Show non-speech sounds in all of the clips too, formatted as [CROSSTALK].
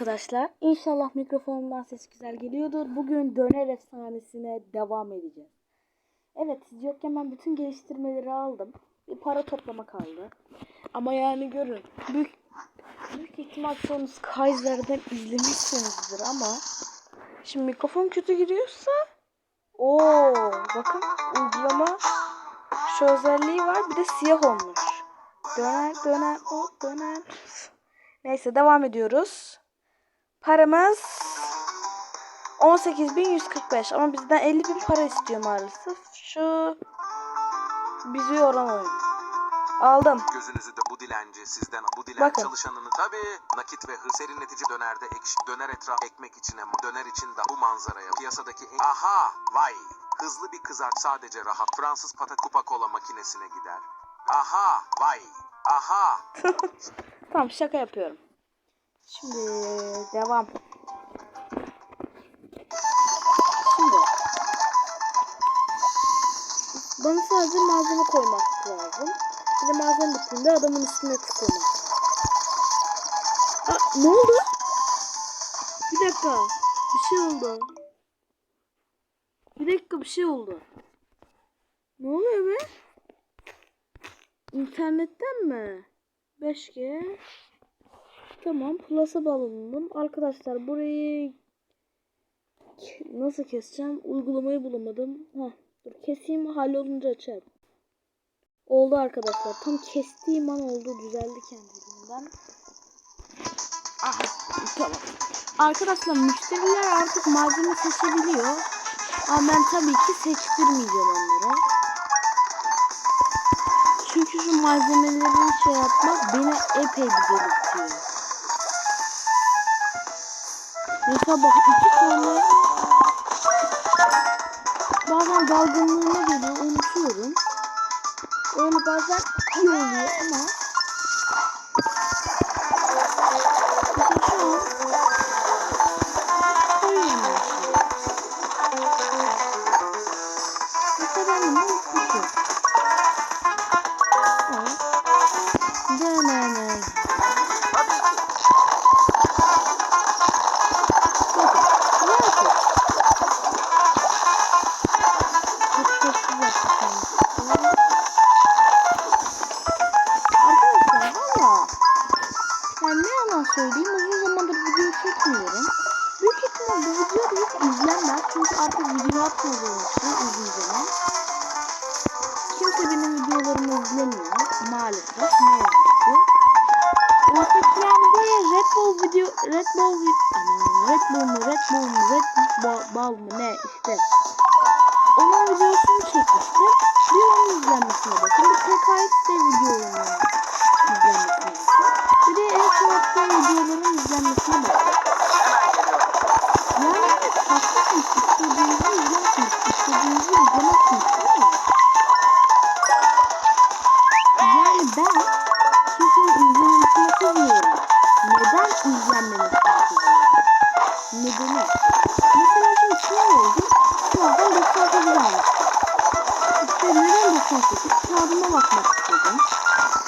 Arkadaşlar inşallah mikrofonumdan ses güzel geliyordur. Bugün döner efsanesine devam edeceğiz. Evet siz yokken ben bütün geliştirmeleri aldım. Bir para toplama kaldı. Ama yani görün. Büyük, büyük ihtimal çoğunuz Kaiser'den izlemişsinizdir ama şimdi mikrofon kötü giriyorsa o bakın uygulama şu özelliği var bir de siyah olmuş. Döner döner o döner. Neyse devam ediyoruz. Paramız 18.145 ama bizden 50.000 para istiyor maalesef. Şu bizi yoran oyun. Aldım. Gözünüzü de bu dilenci sizden bu dilen Bakın. çalışanını tabi nakit ve hız serinletici dönerde ekşi döner etraf ekmek içine döner için de bu manzaraya piyasadaki en... aha vay hızlı bir kızart sadece rahat Fransız patat kupa kola makinesine gider aha vay aha [LAUGHS] Tamam şaka yapıyorum. Şimdi devam. Şimdi bana sadece malzeme koymak lazım. Bir malzeme bittiğinde adamın üstüne tıklamak. Aa, ne oldu? Bir dakika. Bir şey oldu. Bir dakika bir şey oldu. Ne oluyor be? İnternetten mi? 5G. Tamam. Plus'a bağlandım. Arkadaşlar burayı nasıl keseceğim? Uygulamayı bulamadım. Heh, dur keseyim hallolunca açarım. Oldu arkadaşlar. Tam kestiğim an oldu. Düzeldi kendiliğinden. Aha, tamam. Arkadaşlar müşteriler artık malzeme seçebiliyor. Ama ben tabii ki seçtirmeyeceğim onlara. Çünkü şu malzemeleri şey yapmak beni epey bir delirtiyor. Mesela bak iki tane bazen dalgınlığına geliyor unutuyorum. Öyle bazen iyi oluyor ama Red Bull video Red Bull vi- aman Red Bull mu Red Bull mu Red Bull bal mı ne işte. Onun videosunu çekmiştim. Bir onun izlenmesine bakın. Bir TKX'de videolarının izlenmesine bakın. Bir de attığım videoların izlenmesine bakın. Yani haklısınız. İstediğinizi İzlenmemesine kızıyorum? Nedeni? Mesela şimdi sınav oldu. Sınavdan 98 almıştım. İşte neden 98? Kağıdıma bakmak istedim.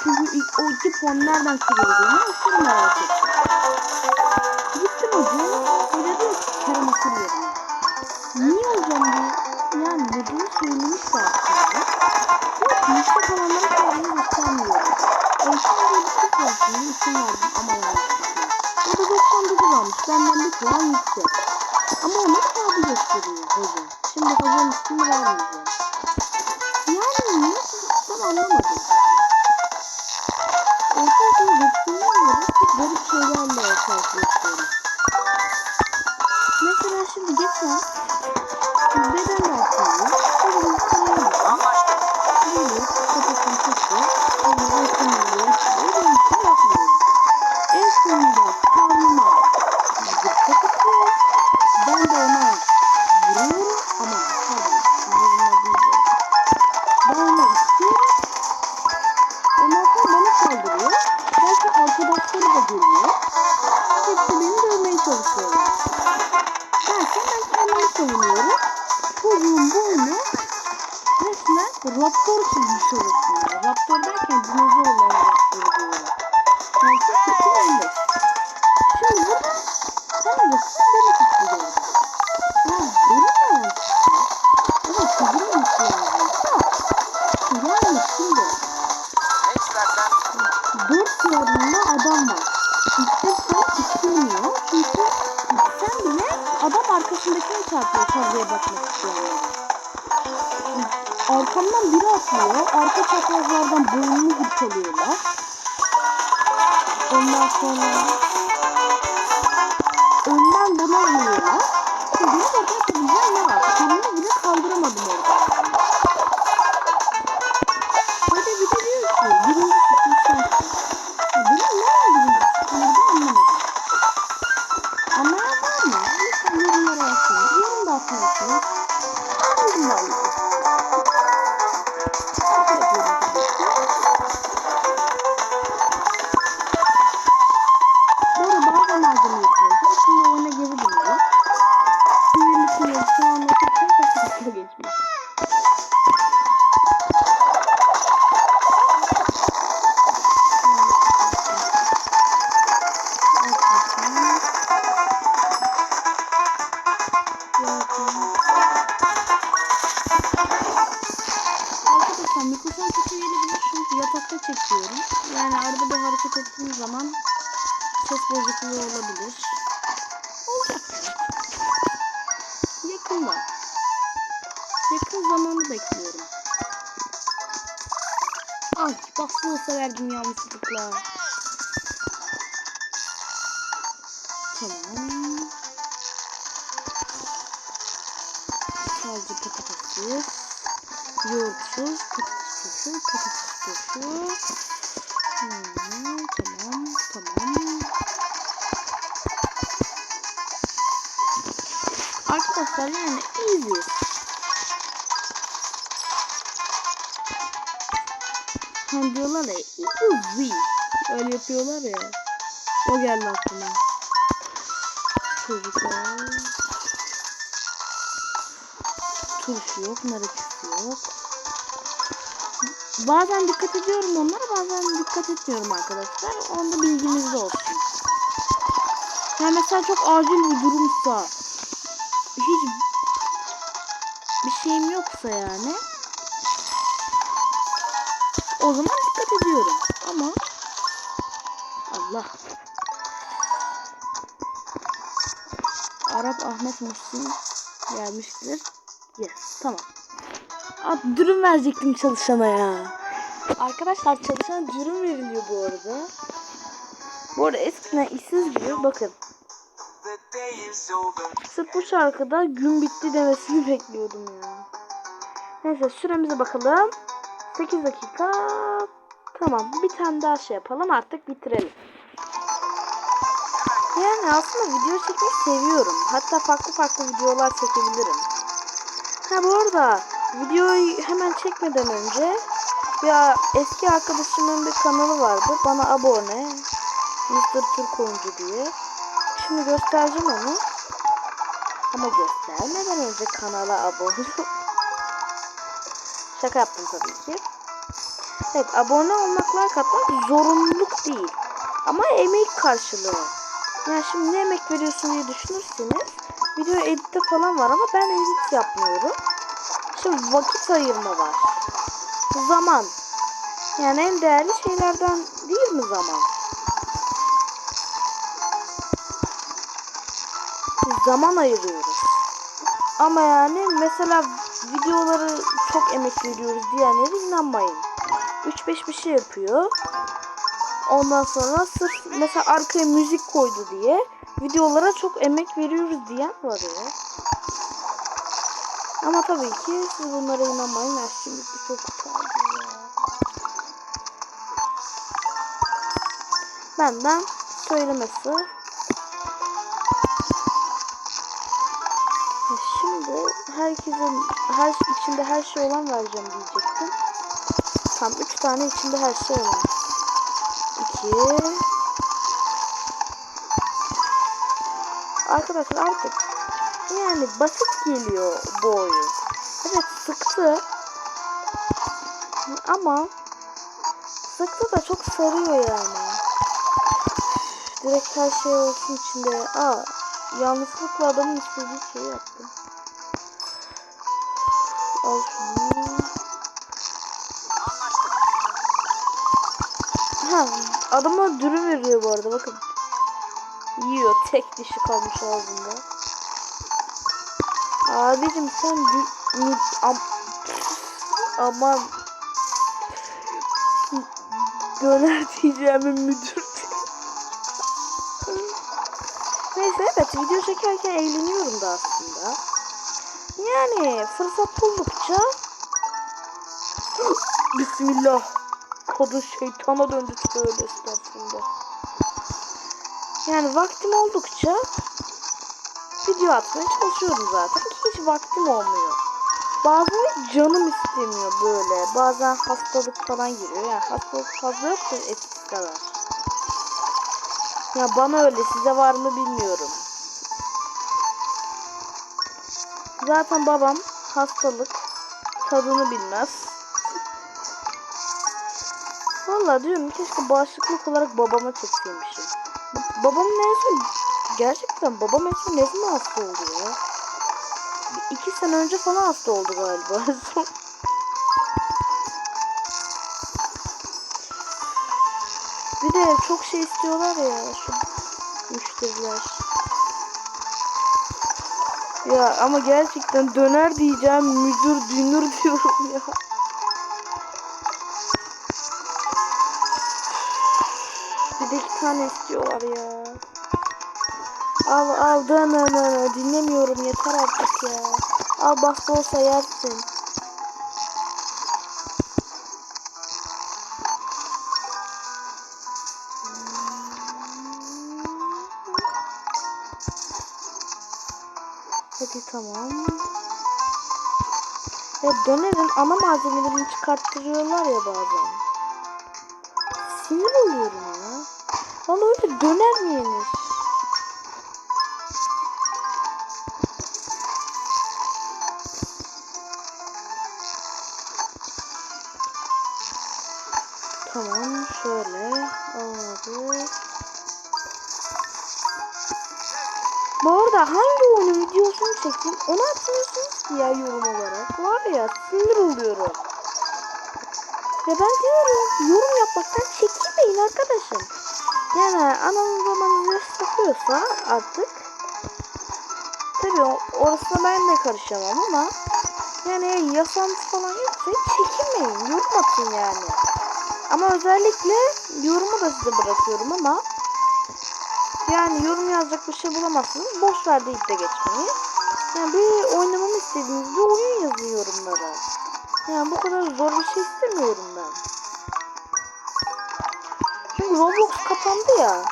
Çünkü ilk- o iki puan nereden kırıldığını aşırı merak ettim. Gittim hocaya. Hoca diyor ki Kerem okur yerine. Niye hocam diyor. Yani nedeni söylemiş de aslında. Ki liste kalanları kağıdına göstermiyor. Eğitim diye bir var şimdi isim verdim ama yanlışlıkla. O da 99 almış. Benden bir puan yüksek. Ama ona kağıdı gösteriyor hoca. Şimdi hocanın ismini vermeyeceğim. Yani niye ben anlamadım. Ortaokul gittiğimden beri çok garip şeylerle karşılaşıyorum. Atlıyor. Arka çaprazlardan boynumu hırpalıyorlar. Ondan sonra Yani arada bir hareket ettiğim zaman ses bozukluğu olabilir. Olacak. Yakında. Yakın zamanı bekliyorum. Ay bastığı severdim yanlışlıkla. Tamam. Sadece patatesiz. Yani easy. Hani diyorlar ya easy. Öyle yapıyorlar ya. O geldi aklıma. Çocuklar. Turşu yok, nar yok. Bazen dikkat ediyorum onlara, bazen dikkat etmiyorum arkadaşlar. Onda bilginizde olsun. Yani mesela çok acil bir durumsa, yoksa yani, o zaman dikkat ediyorum. Ama Allah. Arap Ahmet Muhsin gelmiştir. Yes, tamam. Abi dürüm verecektim çalışana ya. Arkadaşlar çalışana dürüm veriliyor bu arada. Bu arada eskiden işsiz biri bakın. Sırf bu şarkıda gün bitti demesini bekliyordum ya. Neyse süremize bakalım. 8 dakika. Tamam bir tane daha şey yapalım artık bitirelim. Yani aslında video çekmeyi seviyorum. Hatta farklı farklı videolar çekebilirim. Ha bu arada videoyu hemen çekmeden önce ya eski arkadaşımın bir kanalı vardı. Bana abone. Mr. Türk Oyuncu diye. Şimdi göstereceğim onu. Ama göstermeden önce kanala abone Şaka yaptım tabii ki. Evet abone olmak like atmak zorunluluk değil. Ama emek karşılığı. Yani şimdi ne emek veriyorsun diye düşünürseniz video editte falan var ama ben edit yapmıyorum. Şimdi vakit ayırma var. Zaman. Yani en değerli şeylerden değil mi zaman? Zaman ayırıyoruz. Ama yani mesela videoları çok emek veriyoruz diyenlere inanmayın. 3-5 bir şey yapıyor. Ondan sonra sırf mesela arkaya müzik koydu diye videolara çok emek veriyoruz diyen var ya. Ama tabii ki siz bunlara inanmayın. Ben şimdi çok. Benden söylemesi. Herkesin her içinde her şey olan vereceğim diyecektim. Tam 3 tane içinde her şey olan. 2 Arkadaşlar artık yani basit geliyor bu oyun. Evet sıktı. Ama sıktı da çok sarıyor yani. Direkt her şey olsun içinde. Aa yanlışlıkla adamın istediği şeyi yaptım. Ha, adama dürüm veriyor bu arada bakın. Yiyor tek dişi kalmış ağzında. Abicim sen dü- am aman döner diyeceğimin müdür. Neyse evet video çekerken eğleniyorum da aslında. Yani fırsat buldukça Bismillah Kadın şeytana döndü tövbe estağfurullah. Yani vaktim oldukça video atmaya çalışıyorum zaten hiç vaktim olmuyor. Bazen canım istemiyor böyle. Bazen hastalık falan giriyor. Yani hastalık fazla yok da eskisi kadar. Ya bana öyle size var mı bilmiyorum. Zaten babam hastalık tadını bilmez. Vallahi diyorum keşke bağışıklık olarak babama çekseymişim. Ba- Babamın en son gerçekten babam en ne zaman hasta oldu ya? İki sene önce falan hasta oldu galiba. [LAUGHS] Bir de çok şey istiyorlar ya şu müşteriler. Ya ama gerçekten döner diyeceğim müdür dünür diyorum ya. Bir de iki tane istiyorlar ya. Al al dön dinlemiyorum yeter artık ya. Al basta olsa yersin. Hadi tamam. Ya dönerin ana malzemelerini çıkarttırıyorlar ya bazen. Sinir oluyorum ya. Valla öyle döner mi yenir? Tamam şöyle olmadı. Bu arada hangi oyunun videosunu çekeyim onu atmıyorsunuz ki ya yorum olarak. Var ya sinir oluyorum. Ya ben diyorum yorum yapmaktan çekinmeyin arkadaşım. Yani ananız babanız yaş takıyorsa artık tabii o- orasına ben de karışamam ama yani yasanız falan yoksa çekinmeyin yorum atın yani. Ama özellikle yorumu da size bırakıyorum ama yani yorum yazacak bir şey bulamazsınız. Boş ver deyip de geçmeyi. Yani bir oynamamı istediğiniz bir oyun yazın yorumlara. Yani bu kadar zor bir şey istemiyorum ben. Çünkü Roblox kapandı ya.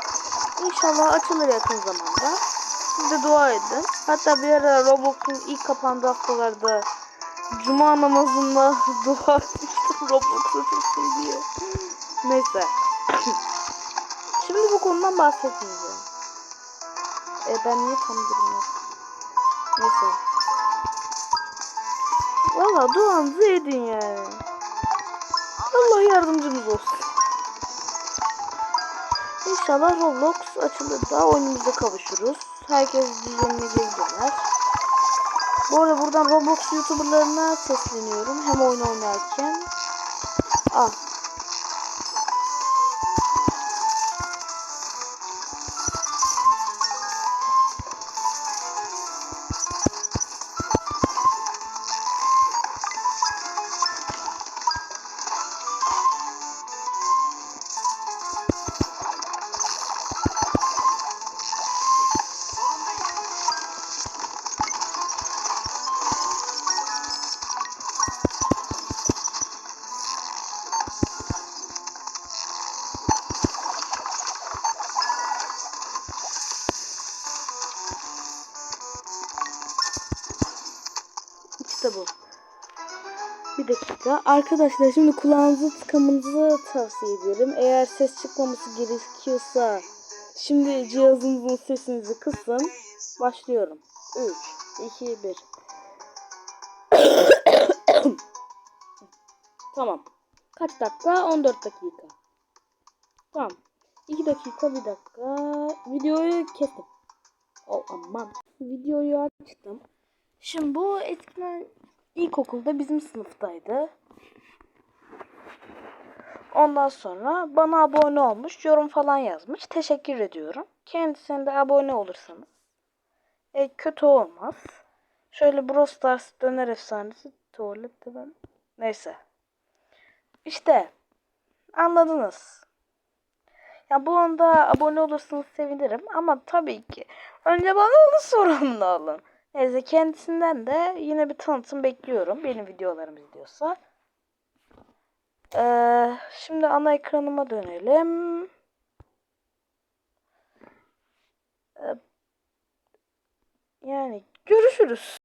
İnşallah açılır yakın zamanda. Siz de dua edin. Hatta bir ara Roblox'un ilk kapandığı haftalarda Cuma namazında [LAUGHS] dua etmiştim Roblox açılsın diye. Neyse. [LAUGHS] Şimdi bu konudan bahsetmeyeceğim. E ben niye tam durum yok? Neyse. Valla duanızı edin yani. Allah yardımcımız olsun. İnşallah Roblox açılır da oyunumuza kavuşuruz. Herkes düzenine geri döner. Bu arada buradan Roblox YouTuber'larına sesleniyorum. Hem oyun oynarken. Ah. Dakika. Arkadaşlar şimdi kulağınızı tıkamanızı tavsiye ederim. Eğer ses çıkmaması gerekiyorsa şimdi cihazınızın sesinizi kısın. Başlıyorum. 3, 2, 1. tamam. Kaç dakika? 14 dakika. Tamam. 2 dakika, 1 dakika. Videoyu kestim. Oh aman. Videoyu açtım. Şimdi bu eskiden ilkokulda bizim sınıftaydı. Ondan sonra bana abone olmuş, yorum falan yazmış. Teşekkür ediyorum. Kendisine de abone olursanız e, kötü olmaz. Şöyle Brawl Stars döner efsanesi tuvalette ben. Neyse. İşte anladınız. Ya bu anda abone olursanız sevinirim ama tabii ki önce bana onu sorun da alın. Neyse kendisinden de yine bir tanıtım bekliyorum benim videolarımı izliyorsa. Ee, şimdi ana ekranıma dönelim. Ee, yani görüşürüz.